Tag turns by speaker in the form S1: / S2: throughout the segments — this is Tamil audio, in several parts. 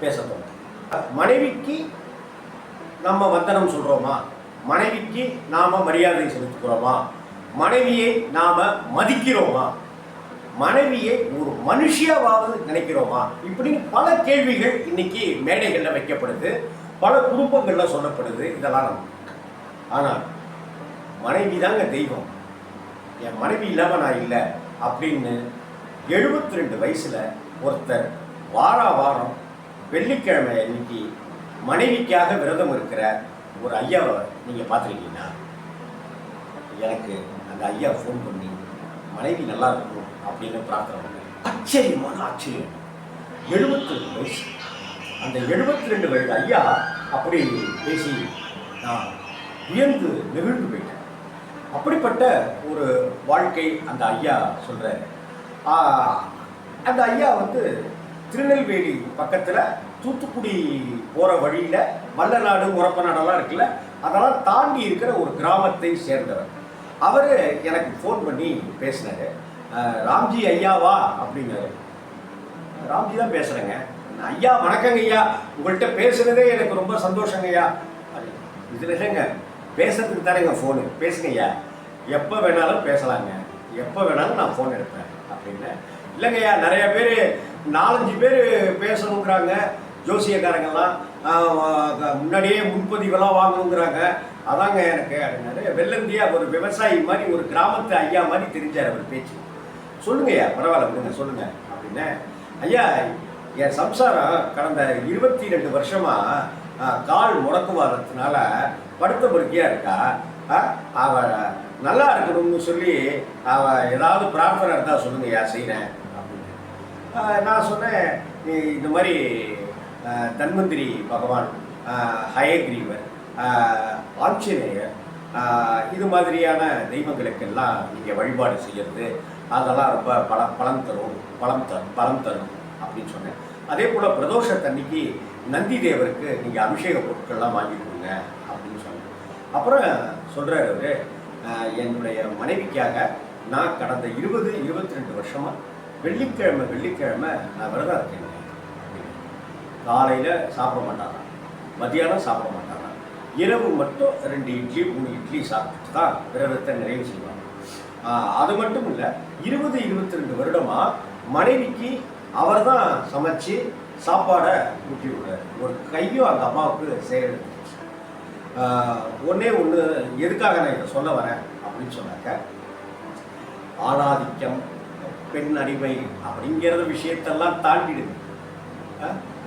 S1: பேச மனைவிக்கு நம்ம வந்தனம் சொல்றோமா? மனைவிக்கு நாம மரியாதை செலுத்துகிறோமா? மனைவியை நாம மதிக்கிறோமா? மனைவியை ஒரு மனுஷியாவது நினைக்கிறோமா? இப்படின்னு பல கேள்விகள் இன்னைக்கு மேடைகளில் வைக்கப்படுது. பல குடும்பங்களில் சொல்லப்படுது. இதெல்லாம் நம்ம ஆனால் மனைவி தாங்க தெய்வம். என் மனைவி இல்லாமல் நான் இல்லை அப்படின்னு எழுபத்தி ரெண்டு வயசில் ஒருத்தர் வாரா வாரம் வெள்ளிக்கிழமை இன்னைக்கு மனைவிக்காக விரதம் இருக்கிற ஒரு ஐயாவை நீங்கள் பார்த்துருக்கீங்கன்னா எனக்கு அந்த ஐயா ஃபோன் பண்ணி மனைவி நல்லா இருக்கும் அப்படின்னு பிரார்த்தனை பண்ணேன் ஆச்சரியமான ஆச்சரியம். எழுபத்தி ரெண்டு வயசு. அந்த எழுபத்தி ரெண்டு வயது ஐயா அப்படி பேசி நான் வியந்து நெகிழ்ந்து போயிட்டேன். அப்படிப்பட்ட ஒரு வாழ்க்கை அந்த ஐயா சொல்கிறார் அந்த ஐயா வந்து திருநெல்வேலி பக்கத்தில் தூத்துக்குடி போகிற வழியில் வல்லநாடு முறப்பநாடெல்லாம் இருக்குல்ல அதெல்லாம் தாண்டி இருக்கிற ஒரு கிராமத்தை சேர்ந்தவர். அவர் எனக்கு ஃபோன் பண்ணி பேசினார். ராம்ஜி ஐயாவா? அப்படின்னாரு. ராம்ஜி தான் பேசுகிறேங்க ஐயா வணக்கங்க ஐயா. உங்கள்கிட்ட பேசுகிறதே எனக்கு ரொம்ப சந்தோஷங்க ஐயா. இதில் இல்லைங்க. பேசுறதுக்கு தானேங்க ஃபோனு பேசுங்க ஐயா. எப்போ வேணாலும் பேசலாங்க. எப்போ வேணாலும் நான் ஃபோன் எடுப்பேன். அப்படின்னு. இல்லைங்க ஐயா நிறைய பேர் நாலஞ்சு பேர் பேசணுங்கிறாங்க. ஜோசியக்காரங்கெல்லாம் முன்னாடியே முன்பதிவெல்லாம் வாங்கணுங்கிறாங்க. அதாங்க எனக்கு அப்படின்னாரு வெள்ளந்தியா ஒரு விவசாயி மாதிரி ஒரு கிராமத்து ஐயா மாதிரி தெரிஞ்சார் அவர் பேச்சு. சொல்லுங்க ஐயா பரவாயில்ல விடுங்க சொல்லுங்க அப்படின்னு. ஐயா என் சம்சாரம் கடந்த இருபத்தி ரெண்டு வருஷமா கால் முடக்கு முடக்குவாதத்தினால படுத்த படுக்கையா இருக்கா? அவ நல்லா இருக்கணும்னு சொல்லி அவ ஏதாவது பிரார்த்தனை இருந்தா சொல்லுங்க ஐயா செய்கிறேன் நான் சொன்னேன் இந்த மாதிரி தன்வந்திரி பகவான் ஹயக்ரீவர் ஆஞ்சநேயர் இது மாதிரியான தெய்வங்களுக்கெல்லாம் நீங்கள் வழிபாடு செய்யறது அதெல்லாம் ரொம்ப பல பலம் தரும் பலம் தரும் பலம் தரும் அப்படின்னு சொன்னேன். அதே போல் பிரதோஷத்தன்னைக்கு நந்தி தேவருக்கு நீங்கள் அபிஷேக பொருட்கள்லாம் வாங்கி கொடுங்க அப்படின்னு சொன்னேன். அப்புறம் சொல்கிறார் அவர் என்னுடைய மனைவிக்காக நான் கடந்த இருபது இருபத்தி ரெண்டு வருஷமாக வெள்ளிக்கிழமை வெள்ளிக்கிழமை நான் விரதம் இருக்கேன் காலையில் சாப்பிட மாட்டாராம். மதியானம் சாப்பிட மாட்டாராம். இரவு மட்டும் ரெண்டு இட்லி மூணு இட்லி சாப்பிட்டு தான் விரதத்தை நிறைவு செய்வாங்க. அது மட்டும் இல்லை இருபது இருபத்தி ரெண்டு வருடமாக மனைவிக்கு அவர் தான் சமைச்சு சாப்பாடை ஊட்டி விடுறாரு. ஒரு கையும் அந்த அம்மாவுக்கு செய்கிறது ஒன்றே ஒன்று எதுக்காக நான் இதை சொல்ல வரேன் அப்படின்னு சொன்னாக்க ஆணாதிக்கம் பெண் அடிமை அப்படிங்கிறத விஷயத்தெல்லாம் தாண்டிடுது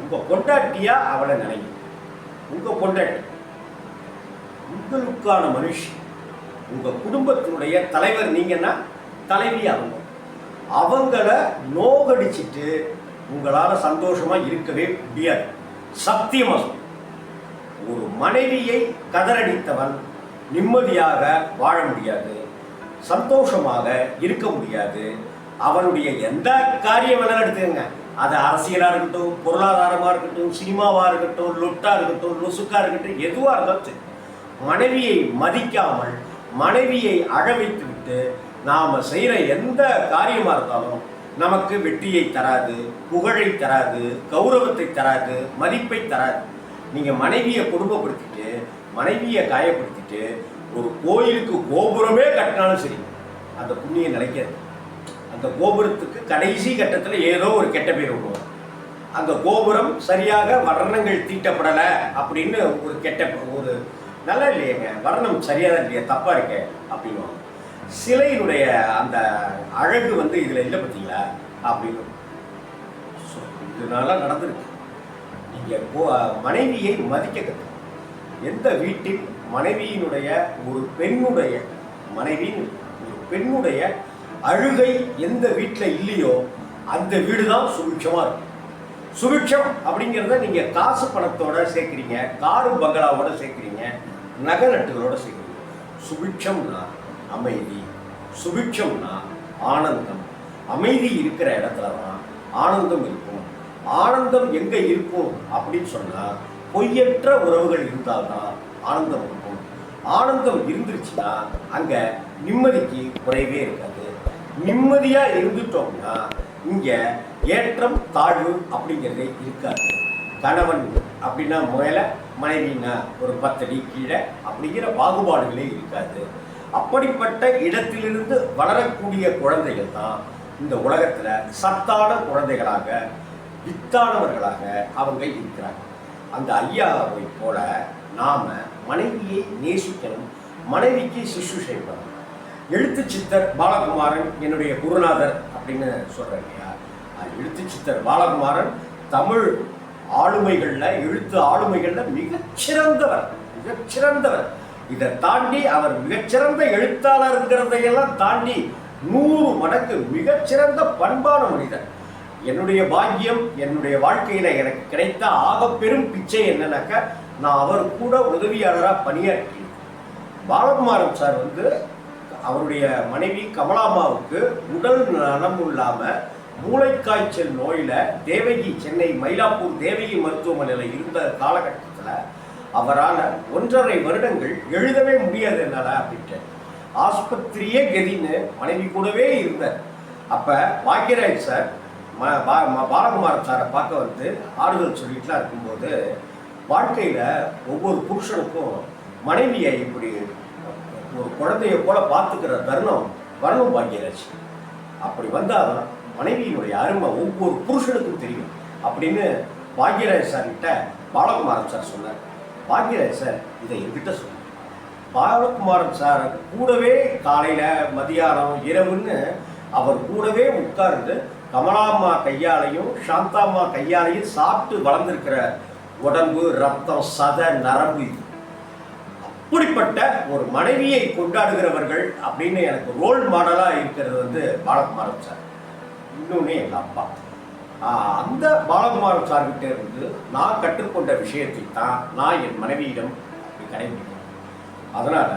S1: உங்கள் கொண்டாட்டியா பொண்டாட்டியா அவளை நினைங்க உங்கள் பொண்டாட்டி. உங்களுக்கான மனுஷன் உங்கள் குடும்பத்தினுடைய தலைவர் நீங்கன்னா தலைவி அவங்க. அவங்கள நோகடிச்சிட்டு உங்களால் சந்தோஷமாக இருக்கவே முடியாது. சத்தியமாக ஒரு மனைவியை கதறடித்தவன் நிம்மதியாக வாழ முடியாது. சந்தோஷமாக இருக்க முடியாது. அவனுடைய எந்த காரியம் வேணாலும் எடுத்துக்கங்க. அது அரசியலாக இருக்கட்டும் பொருளாதாரமாக இருக்கட்டும் சினிமாவாக இருக்கட்டும் லொட்டாக இருக்கட்டும் லுசுக்காக இருக்கட்டும் எதுவாக இருந்தாலும் சரி. மனைவியை மதிக்காமல் மனைவியை அழவைத்து விட்டு நாம் செய்கிற எந்த காரியமாக இருந்தாலும் நமக்கு வெற்றியை தராது புகழை தராது கௌரவத்தை தராது மதிப்பை தராது. நீங்கள் மனைவியை குடும்பப்படுத்திட்டு மனைவியை காயப்படுத்திட்டு ஒரு கோயிலுக்கு கோபுரமே கட்டினாலும் சரி அந்த புண்ணியம் நினைக்கிறது அந்த கோபுரத்துக்கு கடைசி கட்டத்தில் ஏதோ ஒரு கெட்ட பேர் விடுவோம் அந்த கோபுரம் சரியாக வர்ணங்கள் தீட்டப்படலை அப்படின்னு ஒரு கெட்ட ஒரு நல்லா இல்லையேங்க வர்ணம் சரியாக தான் இல்லையா தப்பாக இருக்கே அப்படின்வாங்க சிலையினுடைய அந்த அழகு வந்து இதில் இல்லை பார்த்தீங்களா அப்படின்னு இதனால நடந்திருக்கு. நீங்கள் போ மனைவியை மதிக்க கற்று எந்த வீட்டில் மனைவியினுடைய ஒரு பெண்ணுடைய மனைவியின் ஒரு பெண்ணுடைய அழுகை எந்த வீட்டில் இல்லையோ அந்த வீடு தான் சுபிக்ஷமாக இருக்கும் சுபிட்சம் அப்படிங்கிறத நீங்கள் காசு பணத்தோட சேர்க்குறீங்க காடு பங்களாவோட சேர்க்குறீங்க நகை நட்டுகளோட சேர்க்குறீங்க. சுபிட்சம்னா அமைதி சுபிட்சம்னா ஆனந்தம். அமைதி இருக்கிற இடத்துல தான் ஆனந்தம் இருக்கும். ஆனந்தம் எங்கே இருக்கும் அப்படின்னு சொன்னால் பொய்யற்ற உறவுகள் இருந்தால்தான் ஆனந்தம் இருக்கும். ஆனந்தம் இருந்துருச்சுன்னா அங்கே நிம்மதிக்கு குறைவே இருக்காது. நிம்மதியாக இருந்துட்டோம்னா இங்கே ஏற்றம் தாழ்வு அப்படிங்கிறதே இருக்காது. கணவன் அப்படின்னா மேலே மனைவின்னா ஒரு பத்தடி கீழே அப்படிங்கிற பாகுபாடுகளே இருக்காது. அப்படிப்பட்ட இடத்திலிருந்து வளரக்கூடிய குழந்தைகள் தான் இந்த உலகத்தில் சத்தான குழந்தைகளாக வித்தானவர்களாக அவங்க இருக்கிறாங்க. அந்த ஐயாவை போல நாம மனைவியை நேசிக்கணும் மனைவிக்கு சிசு செய்யப்படணும் எழுத்து சித்தர் பாலகுமாரன் என்னுடைய குருநாதர் அப்படின்னு சொல்கிறேன் இல்லையா? எழுத்து சித்தர் பாலகுமாரன் தமிழ் ஆளுமைகளில் எழுத்து ஆளுமைகளில் மிகச்சிறந்தவர் மிகச்சிறந்தவர். இதை தாண்டி அவர் மிகச்சிறந்த எழுத்தாளருங்கிறதையெல்லாம் தாண்டி நூறு மடங்கு மிகச்சிறந்த பண்பான மனிதர். என்னுடைய பாக்கியம் என்னுடைய வாழ்க்கையில் எனக்கு கிடைத்த ஆக பெரும் பிச்சை என்னன்னாக்க நான் அவர் கூட உதவியாளராக பணியாற்றி பாலகுமாரன் சார் வந்து அவருடைய மனைவி கமலாமாவுக்கு உடல் நலம் இல்லாம மூளைக்காய்ச்சல் நோயில தேவகி சென்னை மயிலாப்பூர் தேவகி மருத்துவமனையில் இருந்த காலகட்டத்தில் அவரால் ஒன்றரை வருடங்கள் எழுதவே முடியாது என்னால அப்படின்ட்டு. ஆஸ்பத்திரியே கதின்னு மனைவி கூடவே இருந்தார். அப்ப பாக்கியராஜ் சார் ம பா- ம- சாரை பார்க்க வந்து ஆறுதல் சொல்லிட்டுலாம் இருக்கும்போது வாழ்க்கையில ஒவ்வொரு புருஷனுக்கும் மனைவியை இப்படி ஒரு குழந்தைய போல பார்த்துக்கிற தருணம் வரணும் பாக்யராஜ் அப்படி வந்தாதான் மனைவியினுடைய அருமை ஒவ்வொரு புருஷனுக்கும் தெரியும். அப்படின்னு பாக்யராஜ் சார் கிட்ட பாலகுமாரன் சார் சொன்னார். பாக்யராஜ் சார் இதை என்கிட்ட சொன்னார். பாலகுமாரன் சார் கூடவே காலையில மதியானம் இரவுன்னு அவர் கூடவே உட்கார்ந்து கமலாம்மா கையாலையும் சாந்தாம்மா கையாலையும் சாப்பிட்டு வளர்ந்துருக்கிற உடம்பு ரத்தம் சத நரம்பு இப்படிப்பட்ட ஒரு மனைவியை கொண்டாடுகிறவர்கள் அப்படின்னு எனக்கு ரோல் மாடலா இருக்கிறது வந்து பாலகுமாரன் சார் இன்னொன்னு எங்க அப்பா. அந்த பாலகுமாரன் சார்கிட்ட இருந்து நான் கற்றுக்கொண்ட விஷயத்தை தான் நான் என் மனைவியிடம் கடைபிடிக்கிறேன் அதனால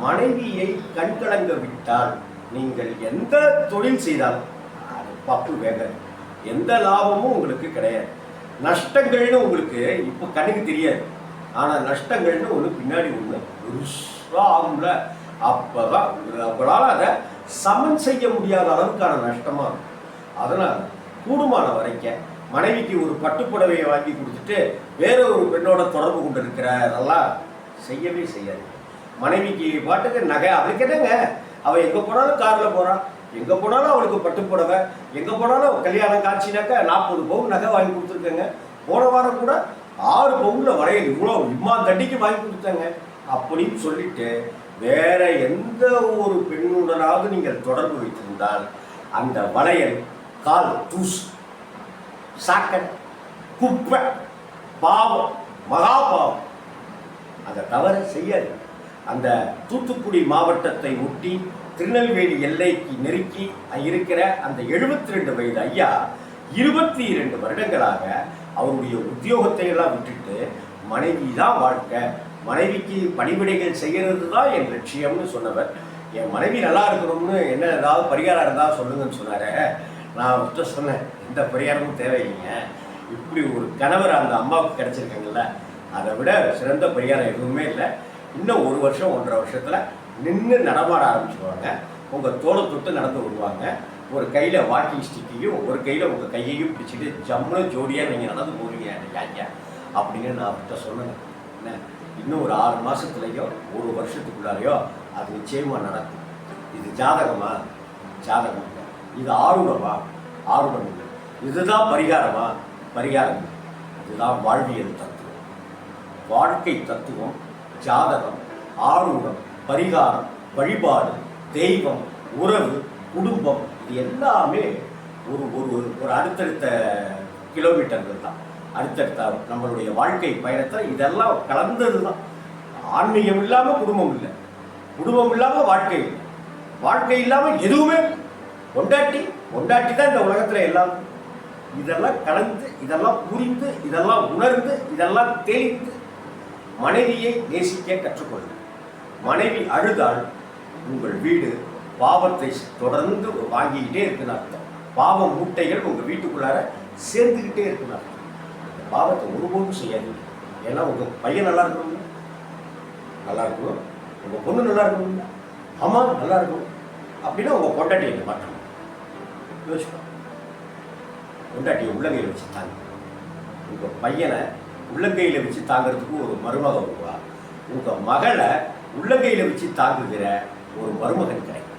S1: மனைவியை கண்கலங்க விட்டால் நீங்கள் எந்த தொழில் செய்தாலும் அது பப்பு வேகாது எந்த லாபமும் உங்களுக்கு கிடையாது. நஷ்டங்கள்னு உங்களுக்கு இப்போ கண்ணுக்கு தெரியாது. ஆனால் நஷ்டங்கள்னு ஒன்று பின்னாடி ஒன்று பெருசாக ஆகும்ல. அப்போதான் உங்களால் அதை சமன் செய்ய முடியாத அளவுக்கான நஷ்டமாக இருக்கும். அதனால் கூடுமான வரைக்கும் மனைவிக்கு ஒரு பட்டுப்புடவையை வாங்கி கொடுத்துட்டு வேற ஒரு பெண்ணோட தொடர்பு கொண்டு இருக்கிறதெல்லாம் செய்யவே செய்யாது. மனைவிக்கு பாட்டுக்கு நகை அவளுக்கு என்னங்க? அவள் எங்கே போனாலும் காரில் போகிறான் எங்கே போனாலும் அவளுக்கு பட்டுப்புடவை. எங்கே போனாலும் கல்யாணம் காட்சினாக்கா நாற்பது பவுன் நகை வாங்கி கொடுத்துருக்கேங்க. போன வாரம் கூட ஆறு பவுனில் வளையல் இவ்வளோ இம்மா தண்டிக்கு வாங்கி கொடுத்தாங்க. அப்படின்னு சொல்லிட்டு வேற எந்த ஒரு பெண்ணுடனாவது நீங்கள் தொடர்பு வைத்திருந்தால் அந்த வளையல் கால் தூசு சாக்கடை குப்பை பாவம் மகா பாவம் அந்த தவறை செய்யாது. அந்த தூத்துக்குடி மாவட்டத்தை ஒட்டி திருநெல்வேலி எல்லைக்கு நெருக்கி இருக்கிற அந்த 72 ரெண்டு வயது ஐயா இருபத்தி இரண்டு வருடங்களாக அவருடைய உத்தியோகத்தை எல்லாம் விட்டுட்டு மனைவி தான் வாழ்க்கை. மனைவிக்கு பணிவிடைகள் செய்கிறது தான் என் லட்சியம்னு சொன்னவர். என் மனைவி நல்லா இருக்கணும்னு என்ன ஏதாவது பரிகாரம் இருந்தால் சொல்லுங்கன்னு சொன்னார். நான் அவர்கிட்ட சொன்னேன் எந்த பரிகாரமும் தேவையில்லைங்க. இப்படி ஒரு கணவர் அந்த அம்மாவுக்கு கிடச்சிருக்கேங்கள அதை விட சிறந்த பரிகாரம் எதுவுமே இல்லை. இன்னும் ஒரு வருஷம் ஒன்றரை வருஷத்தில் நின்று நடமாட ஆரம்பிச்சிருவாங்க. உங்கள் தோலை தொட்டு நடந்து விடுவாங்க ஒரு கையில் வாக்கிங் ஸ்டிக்கையும் ஒரு கையில் உங்கள் கையையும் பிடிச்சிட்டு ஜம்முன்னு ஜோடியாக நீங்கள் நடந்து போவீங்க ஐயா அப்படின்னு நான் அவர்கிட்ட சொன்னேன். என்ன? இன்னும் ஒரு ஆறு மாதத்துலேயோ ஒரு வருஷத்துக்குள்ளாரையோ அது நிச்சயமாக நடக்கும். இது ஜாதகமா? ஜாதகம் இல்லை. இது ஆர்வமா ஆர்வம் இல்லை. இதுதான் பரிகாரமா? பரிகாரம் இதுதான் வாழ்வியல் தத்துவம். வாழ்க்கை தத்துவம் ஜாதகம் ஆர்வம் பரிகாரம் வழிபாடு தெய்வம் உறவு குடும்பம் இது எல்லாமே ஒரு ஒரு ஒரு- ஒரு அடுத்தடுத்த கிலோமீட்டர்கள் தான். அடுத்தடுத்த நம்மளுடைய வாழ்க்கை பயணத்தில் இதெல்லாம் கலந்தது தான் ஆன்மீகம் இல்லாமல் குடும்பம் இல்லை. குடும்பம் இல்லாமல் வாழ்க்கை இல்லை. வாழ்க்கை இல்லாமல் எதுவுமே கொண்டாட்டி கொண்டாட்டி தான் இந்த உலகத்தில் எல்லாம். இதெல்லாம் கலந்து இதெல்லாம் புரிந்து இதெல்லாம் உணர்ந்து இதெல்லாம் தெளிந்து மனைவியை நேசிக்க கற்றுக்கொள்ளுங்கள் மனைவி அழுதால் உங்கள் வீடு பாவத்தை தொடர்ந்து வாங்கிக்கிட்டே இருக்குன்னு அர்த்தம் பாவ மூட்டைகள் உங்கள் வீட்டுக்குள்ளார சேர்ந்துக்கிட்டே இருக்குன்னு அர்த்தம் பாவத்தை ஒருபோதும் செய்யாது. ஏன்னா உங்கள் பையன் நல்லா இருக்கணும் நல்லா இருக்கணும். உங்கள் பொண்ணு நல்லா இருக்கணும் ஆமாம் நல்லா இருக்கணும். அப்படின்னா உங்கள் பொண்டாட்டி மாற்றணும். யோசிக்கணும் பொண்டாட்டியை உள்ளங்கையில் வச்சு தாங்க. உங்கள் பையனை உள்ளங்கையில் வச்சு தாங்கிறதுக்கு ஒரு மருமக வருவா உங்கள் மகளை உள்ளங்கையில் வச்சு தாங்குகிற ஒரு மருமகன் கிடைக்கும்.